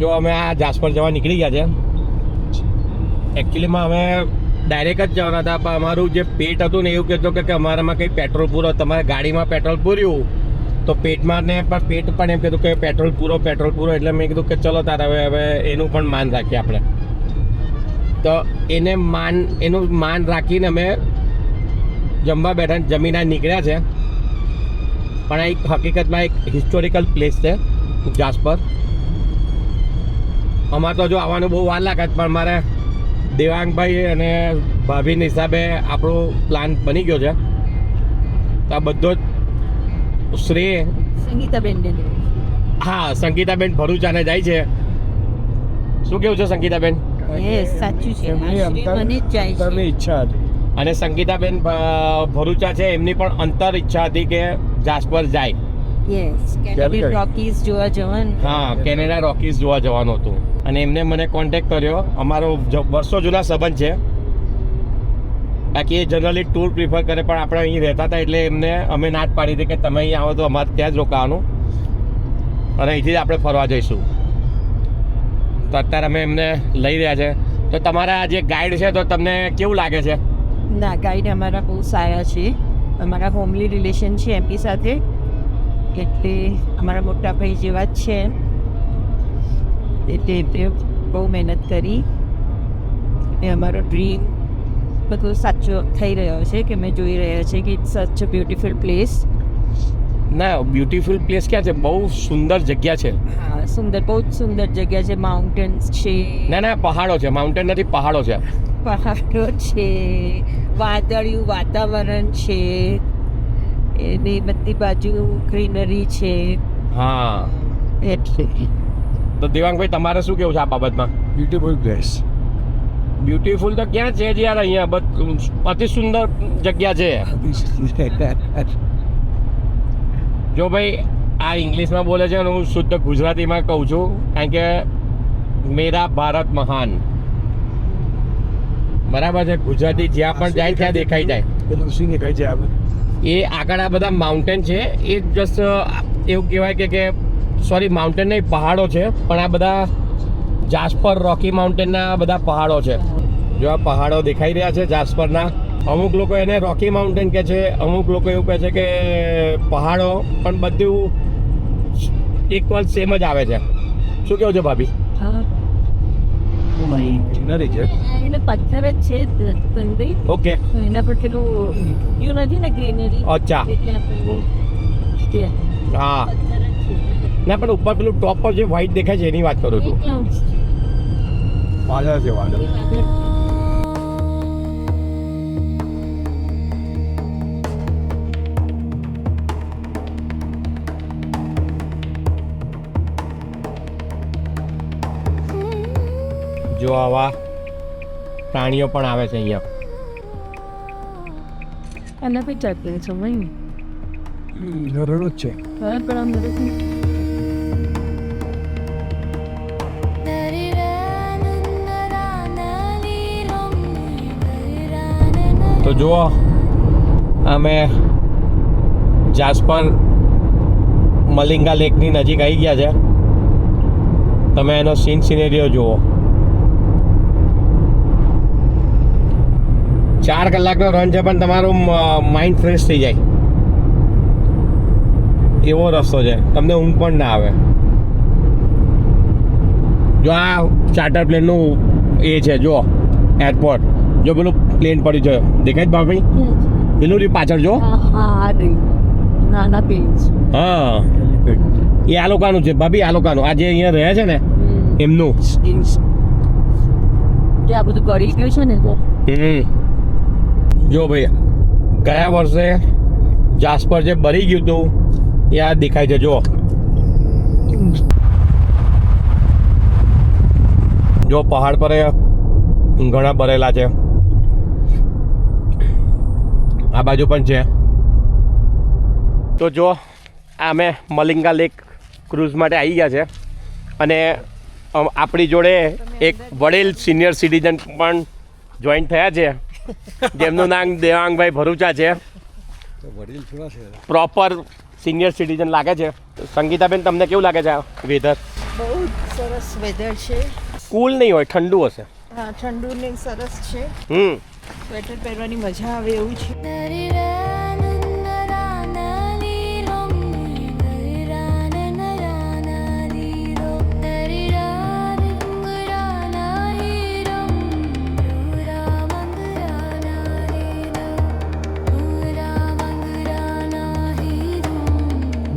જો અમે આ જાસપર જવા નીકળી ગયા છે. એકચ્યુઅલીમાં અમે ડાયરેક્ટ જ જવાના હતા, પણ અમારું જે પેટ હતું ને એવું કહેતો કે અમારામાં કંઈ પેટ્રોલ પૂરો, તમારે ગાડીમાં પેટ્રોલ પૂર્યું. તો પેટમાં ને પણ પેટ પણ એમ કીધું કે પેટ્રોલ પૂરો પેટ્રોલ પૂરો, એટલે મેં કીધું કે ચલો તારે હવે હવે એનું પણ માન રાખીએ આપણે. તો એને માન, એનું માન રાખીને અમે જમવા બેઠા જમીને નીકળ્યા છે. પણ આ એક હકીકતમાં એક હિસ્ટોરિકલ પ્લેસ છે, જાસપર. અમારે તો જો આવવાનું બહુ વાર લાગે પણ મારે દેવાંગભાઈ અને ભાભીના હિસાબે આપણો પ્લાન બની ગયો છે. તો આ બધો જ શ્રેય સંગીતાબેન હા સંગીતાબેન ભરૂચાને જાય છે. શું કેવું છે સંગીતાબેન? યસ સાચું છે. ઈચ્છા હતી. અને સંગીતાબેન ભરૂચા છે એમની પણ અંતર ઈચ્છા હતી કે જાસપર જાય. યસ ક્યારે રોકીઝ જોવા જવાનું. હા કેનેડા રોકીઝ જોવા જવાનું હતું. અને એમને મને કોન્ટેક્ટ કર્યો. અમારો વર્ષો જૂના સંબંધ છે. બાકી એ જનરલી ટૂર પ્રિફર કરે, પણ આપણે અહીં રહેતા હતા એટલે એમને અમે ના પાડી હતી કે તમે અહીં આવો તો અમારે ત્યાં જ રોકાવાનું. અને અહીંથી જ આપણે ફરવા જઈશું. તો અત્યારે અમે એમને લઈ રહ્યા છે. તો તમારા જે ગાઈડ છે, તો તમને કેવું લાગે છે? ના ગાઈડ અમારા બહુ સારા છે. અમારા હોમલી રિલેશન છે એમપી સાથે. એટલે અમારા મોટા ભાઈ જેવા જ છે. એટલે તે બહુ મહેનત કરી. એ અમારો ડ્રીમ બધો સાચો થઈ રહ્યો છે કે મેં જોઈ રહ્યા છે કે it's such a beautiful place ના બ્યુટીફુલ પ્લેસ ક્યાં છે? બહુ સુંદર જગ્યા છે. હા સુંદર બહુ જ સુંદર જગ્યા છે માઉન્ટેન્સ છે. ના ના પહાડો છે માઉન્ટેન નથી પહાડો છે. પહાડો છે વાદળિયું વાતાવરણ છે એની બધી બાજુ ગ્રીનરી છે. હા. એટલે તો દેવાંગભાઈ તમારે શું કેવું છે આ બાબતમાં? બ્યુટીફુલ પ્લેસ બ્યુટીફુલ તો ક્યાં છે જ યાર અહીંયા? બસ અતિ સુંદર જગ્યા છે. જો ભાઈ આ ઇંગ્લિશમાં બોલે છે અને હું શુદ્ધ ગુજરાતીમાં કહું છું કારણ કે મેરા ભારત મહાન. બરાબર છે? ગુજરાતી જ્યાં પણ જાય ત્યાં દેખાઈ જાય. પેલું શું કહે છે આપણે એ આગળ આ બધા માઉન્ટેન છે. એ જસ્ટ એવું કહેવાય કે કે સોરી માઉન્ટેન નહીં પહાડો છે. પણ આ બધા જાસ્પર રોકી માઉન્ટેનના બધા પહાડો છે. જો આ પહાડો દેખાઈ રહ્યા છે જાસ્પરના અમુક લોકો એને રોકી માઉન્ટેન કહે છે અમુક લોકો એવું કહે છે કે પહાડો પણ બધું ઇક્વલ સેમ જ આવે છે. શું કેવું છે ભાભી? હા. ગ્રીનરી છે. જ છે ઓકે. એના પર પેલું નથી ને ગ્રીનરી? અચ્છા. હા. ના પણ ઉપર પેલું ટોપ પર જે વ્હાઈટ દેખાય છે એની વાત કરું છું. વાદળ છે વાદળ. જો આવા પ્રાણીઓ પણ આવે છે અહીંયા. આના પર ચાલતું છે ભાઈ હરણો છે. પણ આમ તો જુઓ, અમે જાસ્પર મલિંગા લેકની નજીક આવી ગયા છે. તમે એનો સીન સિનેરીઓ જુઓ. ચાર કલાકનો રન છે, પણ તમારું માઇન્ડ ફ્રેશ થઈ જાય. એવો રસ્તો છે. તમને ઊંઘ પણ ના આવે. જો આ ચાર્ટર પ્લેનનું એ છે જો એરપોર્ટ જો પેલું પ્લેન પડ્યું છે દેખાય ભાભી? પેલું રહ્યું પાછળ જો. નાના પેજ હા. એ આ લોકોનું છે ભાભી આ લોકોનું આ જે અહીંયા રહે છે ને એમનું. આ બધું કરી ગયું છે ને હમ. જો ભાઈ ગયા વર્ષે જાસ્પર જે બળી ગયું હતું એ આ દેખાય છે જો. જો પહાડ પર ઘણા ભરેલા છે. આ બાજુ પણ છે. તો જો અમે મલિંગા લેક ક્રૂઝ માટે આવી ગયા છે. અને આપણી જોડે એક વડીલ સિનિયર સિટીઝન પણ જોઈન થયા છે. જેમનું નામ દેવાંગભાઈ ભરૂચા છે. વડીલ પ્રોપર સિનિયર સિટીઝન લાગે છે. સંગીતાબેન તમને કેવું લાગે છે વેધર બહુ સરસ વેધર છે. કુલ નહીં હોય ઠંડુ હશે. હા ઠંડુ ને સરસ છે. હમ. સ્વેટર પહેરવાની મજા આવે એવું છે.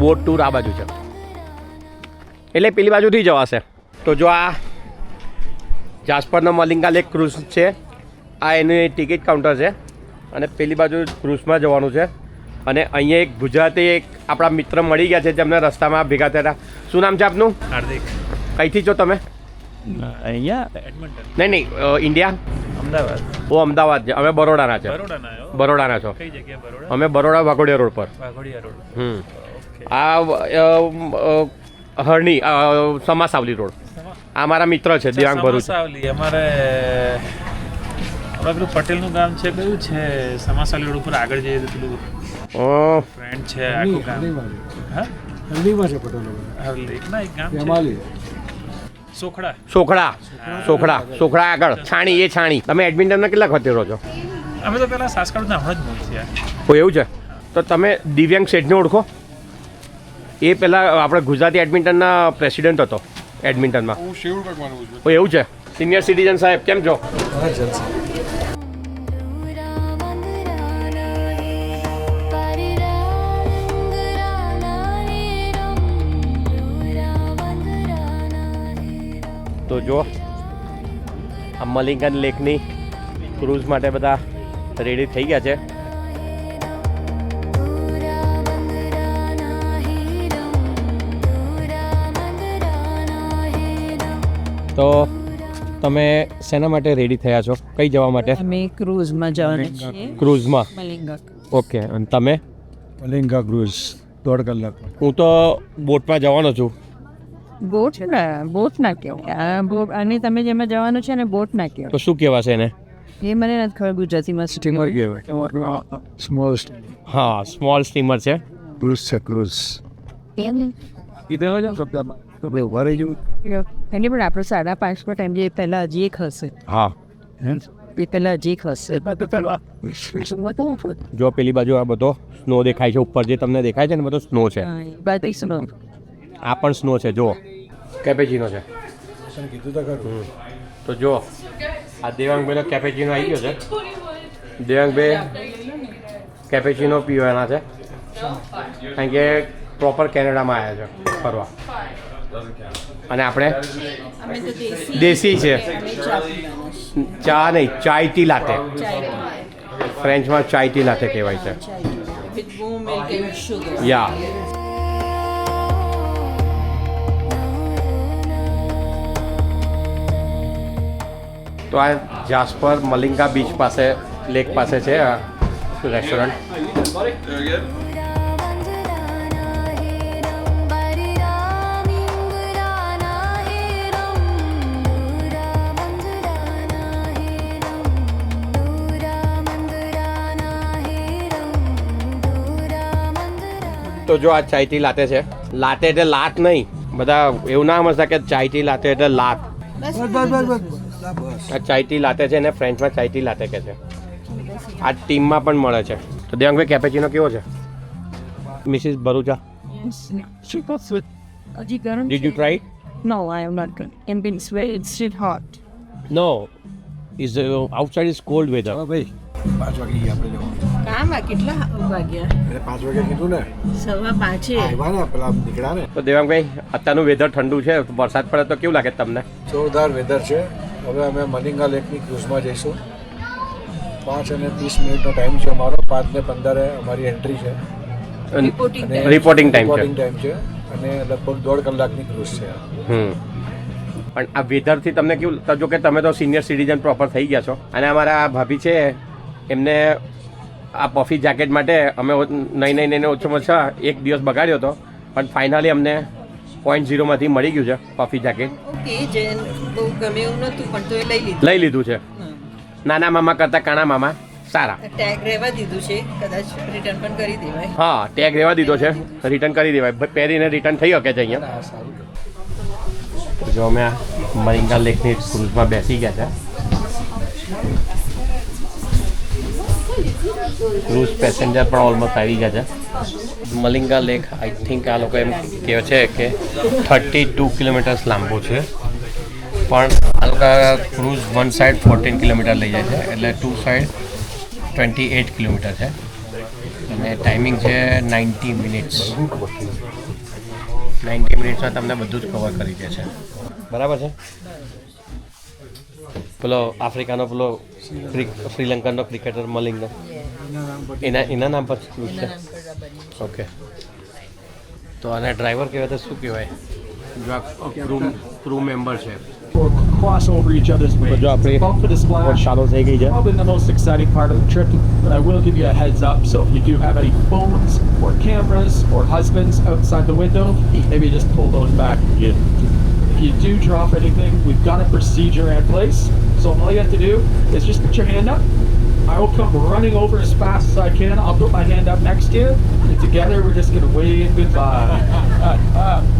બોટ ટૂર આ બાજુ છે. એટલે પેલી બાજુથી જવાશે. તો જો આ જાસ્પરનો મલિંગા લેક ક્રુઝ છે. આ એની ટિકિટ કાઉન્ટર છે અને પેલી બાજુ ક્રુઝમાં જવાનું છે. અને અહીંયા એક ગુજરાતી એક આપણા મિત્ર મળી ગયા છે જેમને રસ્તામાં ભેગા થયા શું નામ છે આપનું? હાર્દિક. કઈથી છો તમે? અહીંયા? એડમન્ટન. નહીં નહીં ઇન્ડિયા? અમદાવાદ. ઓ અમદાવાદ છે. અમે બરોડાના છે. બરોડાના છો. કઈ જગ્યા બરોડા? અમે બરોડા વાઘોડિયા રોડ પર. વાઘોડિયા રોડ હમ. આ હરણી સમાસાવલી રોડ. આ મારા મિત્ર છે દિવાંગ ભરૂચ. સમાસાવલી અમારે આપણા પેલું પટેલનું ગામ છે કયું છે? સમાસા રોડ ઉપર આગળ જઈએ તો પેલું ફ્રેન્ડ છે આખું ગામ. હા? ઠંડીમાં છે પટેલ હલ્દી ના એક ગામ છે. સોખડા. સોખડા. સોખડા. સોખડા આગળ. છાણી એ છાણી. તમે એડમિન્ટનમાં કેટલા વખતે રહો છો? અમે તો પેલા સાસકાળના હમણાં જ મૂળ ઓ એવું છે? તો તમે દિવ્યાંગ શેઠને ઓળખો? એ પહેલાં આપણે ગુજરાતી એડમિન્ટનના પ્રેસિડેન્ટ હતો એડમિન્ટનમાં. હું છું. એવું છે? સિનિયર સિટીઝન સાહેબ, કેમ છો? તો જો આ મલિંગન લેકની ક્રૂઝ માટે બધા રેડી થઈ ગયા છે. તો તમે શેના માટે રેડી થયા છો? કઈ જવા માટે? અમે ક્રૂઝમાં જવાના છીએ. ક્રૂઝમાં? મલિંગા ઓકે અને તમે? મલિંગા ક્રુઝ દોઢ કલાક. હું તો બોટમાં જવાનો છું. બોટ ના બોટ ના કહેવાય આ બોટ અને તમે જેમાં જવાનું છે ને બોટ ના કહેવાય તો શું કહેવાશે એને? એ મને નથી ખબર ગુજરાતીમાં સ્ટીમર કહેવાય? સ્મોલ હા સ્મોલ સ્ટીમર છે. ક્રુઝ છે ક્રુઝ. કીધે હોય શબ્દમાં તો ભાઈ ઊભા રહી જવું. એની પણ આપણો સાડા પાંચ પર ટાઈમ જે પહેલાં હજી એક હશે. હા. એ પહેલાં હજી એક હશે. જો પેલી બાજુ આ બધો સ્નો દેખાય છે ઉપર જે તમને દેખાય છે ને બધો સ્નો છે. આ પણ સ્નો છે જો કેપેચીનો છે. કીધું તો ખરું. તો જો આ દેવાંગભાઈનો કેપેચીનો આવી ગયો છે. દેવાંગભાઈ કેપેચીનો પીવાના છે. કારણ કે પ્રોપર કેનેડામાં આવ્યા છે ફરવા. અને આપણે? દેશી છે. ચા નહીં ચાય ટી લાતે ફ્રેન્ચમાં ચાય ટી લાતે કહેવાય છે. યા. તો આ જાસ્પર મલિંગા બીચ પાસે લેક પાસે છે આ રેસ્ટોરન્ટ તો જો આ ચાય ટી લાતે છે. લાતે એટલે લાત નહીં. બધા એવું ના સમજતા કે ચાય ટી લાતે એટલે લાત. બસ. બસ બસ બસ બસ. આ ચાય ટી લાતે છે ને ફ્રેન્ચમાં ચાય ટી લાતે કે છે. આ ટીમમાં પણ મળે છે. તો દેવાંગભાઈ કેપેચીનો કેવો છે? મિસિસ ભરૂચા. હજી ગરમ did you try No, I am not going. In been sweat, it's still hot. No is outside is cold weather હવે ભાઈ. પાંચ વાગે આપણે જવાનું. તો દેવાંગભાઈ અત્યારનું વેધર ઠંડુ છે વરસાદ પડે તો કેવું લાગે તમને? જોરદાર વેધર છે. હવે અમે મલિંગા લેકની ક્રુઝમાં જઈશું. પાંચ અને ત્રીસ મિનિટનો ટાઈમ છે અમારો. પાંચ ને પંદરે અમારી એન્ટ્રી છે. અને Reporting time છે. રિપોર્ટિંગ ટાઈમ છે. અને લગભગ દોઢ કલાકની ક્રુઝ છે. હમ. પણ આ વેધરથી તમને કેવું જો કે તમે તો સિનિયર સિટીઝન પ્રોપર થઈ ગયા છો. અને અમારા આ ભાભી છે એમને આ પફી જેકેટ માટે અમે નહીં નહીં નહીં ઓછામાં ઓછા એક દિવસ બગાડ્યો હતો. પણ ફાઇનલી અમને પોઈન્ટ ઝીરોમાંથી મળી ગયું છે પફી જેકેટ ઓકે જે બહુ ગમે એવું નહોતું પણ તો એ લઈ લીધું. લઈ લીધું છે. નાના મામા કરતાં કાણા મામા સારા. ટેગ રહેવા દીધું છે. કદાચ રિટર્ન પણ કરી દેવાય. હા ટેગ રહેવા દીધો છે. રિટર્ન કરી દેવાય. પહેરીને રિટર્ન થઈ શકે છે અહીંયા. જો અમે મરિંગા લેકની સ્કૂલમાં બેસી ગયા છે. ક્રૂઝ પેસેન્જર પણ ઓલમોસ્ટ આવી ગયા છે. મલિંગા લેક આઈ થિંક આ લોકો એમ કહે છે કે થર્ટી ટુ કિલોમીટર્સ લાંબો છે. પણ આ લોકો cruise one side fourteen kilometer લઈ જાય છે એટલે two side twenty eight kilometer છે. અને ટાઈમિંગ છે નાઇન્ટી મિનિટ્સ નાઇન્ટી મિનિટ્સમાં તમને બધું જ કવર કરી દે છે. બરાબર છે? પેલો આફ્રિકાનો પેલો ક્રિક શ્રીલંકાનો ક્રિકેટર મલિંગનો એના એના નામ પર ક્રૂઝ છે ઓકે તો આને ડ્રાઈવર કહેવાય તો શું કહેવાય જો આ ક્રૂ ક્રૂ મેમ્બર છે or cross over each other's bridge. જો આપણે Bump for the splash. ચાલુ થઈ ગઈ છે Probably the most exciting part of the trip, but I will give you a heads up. So if you do have any phones or cameras or husbands outside the window, maybe just pull those back. If you do drop anything, we've got a procedure in place. So all you have to do is just put your hand up. I will come running over as fast as I can. I'll put my hand up next to you, and together we're just gonna wave goodbye.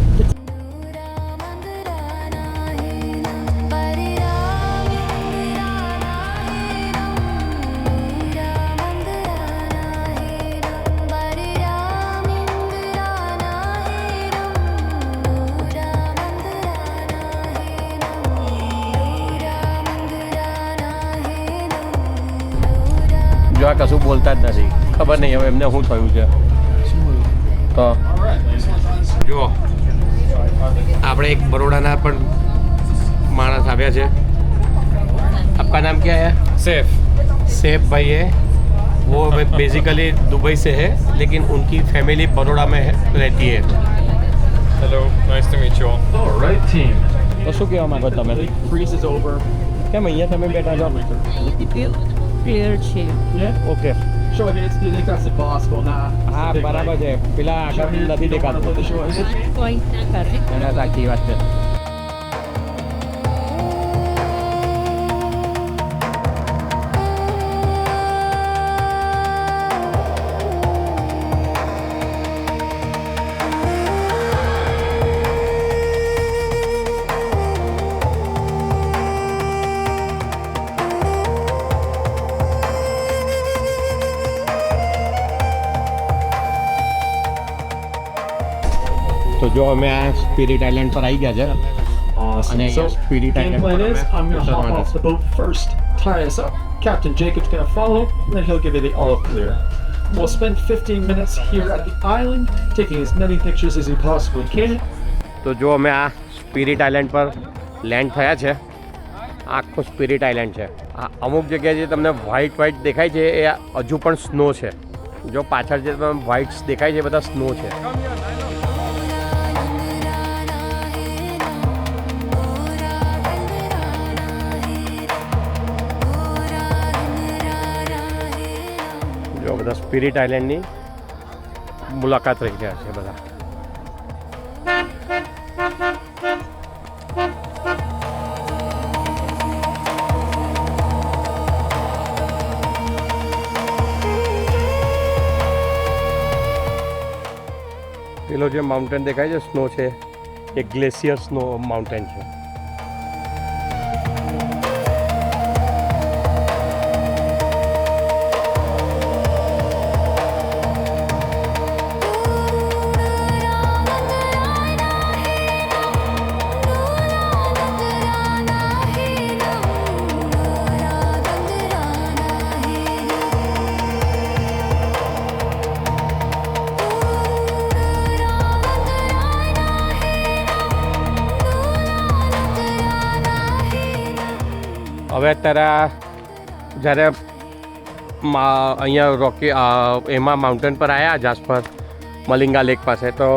જો આ કશું બોલતા જ નથી ખબર નહીં હવે એમને શું થયું છે તો જુઓ આપણે એક બરોડાના પણ માણસ આવ્યા છે આપકા નામ क्या है સેફ सेफ भाई है वो बेसिकली दुबई से है लेकिन उनकी फैमिली बड़ोड़ा में है रहती है hello nice to meet you all All right, team. તો શું કહેવા માંગો તમે The freeze is over. કેમ અહીંયા તમે બેઠા છો ક્લિયર છે Yeah. Okay Show it. It's, think that's impossible? Nah. હા બરાબર છે પેલા આગળ નથી દેખાતું Show it. પોઈન્ટ ના કરે એના સાચી વાત છે જો અમે આ સ્પિરિટ આઇલેન્ડ પર આવી ગયા છે Awesome. And so, so, Speedy game Titan plan is I'm going to hop Titan. off the boat first, tie us up. Captain Jacob's going to follow, and then he'll give you the all clear. We'll spend 15 minutes here at the island, taking as many pictures as we possibly can. તો જો અમે આ spirit island પર land થયા છે આખો spirit island છે આ અમુક જગ્યાએ જે તમને વ્હાઇટ વ્હાઇટ દેખાય છે એ હજુ પણ સ્નો છે જો પાછળ જે તમને વ્હાઇટ્સ દેખાય છે બધા સ્નો છે બધા સ્પિરિટ આઇલેન્ડની મુલાકાત રહી ગયા છે બધા. પેલો જે માઉન્ટેન દેખાય છે સ્નો છે, એ ગ્લેશિયર સ્નો માઉન્ટેન છે. હવે અત્યારે જ્યારે અહીંયા રોકી એમાં માઉન્ટેન પર આવ્યા જાસપર, મલિંગા લેક પાસે, તો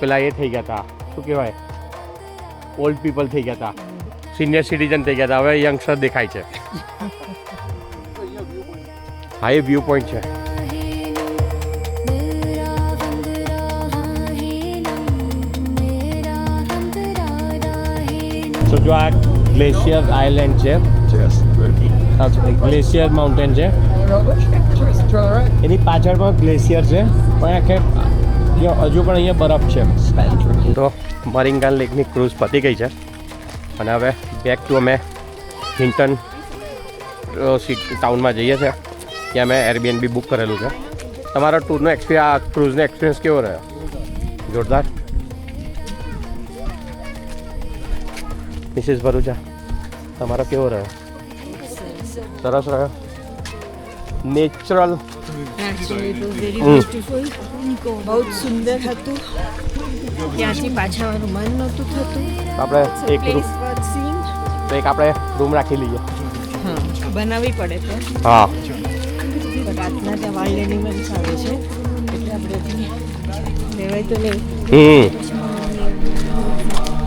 પેલા એ થઈ ગયા હતા શું કહેવાય? ઓલ્ડ પીપલ થઈ ગયા હતા સિનિયર સિટીઝન થઈ ગયા હતા હવે યંગસ્ટર દેખાય છે. હા, એ વ્યૂ પોઈન્ટ છે જો આ ગ્લેશિયર આઇલેન્ડ છે ગ્લેશિયર માઉન્ટેન છે. એની પાછળ પણ ગ્લેશિયર છે. પણ આખે હજુ પણ અહીંયા બરફ છે. તો મરિંગન લેકની ક્રૂઝ પતી ગઈ છે. અને હવે બેક ટુ અમે હિન્ટન ટાઉનમાં જઈએ છીએ. ત્યાં મેં એરબીએનબી બુક કરેલું છે. તમારો ટૂરનો એક્સપિરિયન્સ આ ક્રૂઝનો એક્સપિરિયન્સ કેવો રહ્યો? જોરદાર. મિસિસ ભરૂચા તમારો કેવો રહ્યો? સરસ રહ્યો? નેચરલ બહુ સુંદર હતું. ત્યાંથી પાછા આવવાનું મન નહોતું થતું. આપણે એક તો એક આપણે રૂમ રાખી લઈએ. બનાવવી પડે તો. હા. રાતના ત્યાં વાઇલ્ડ એનિમલ્સ આવે છે. એટલે આપણે લેવાય તો નહીં.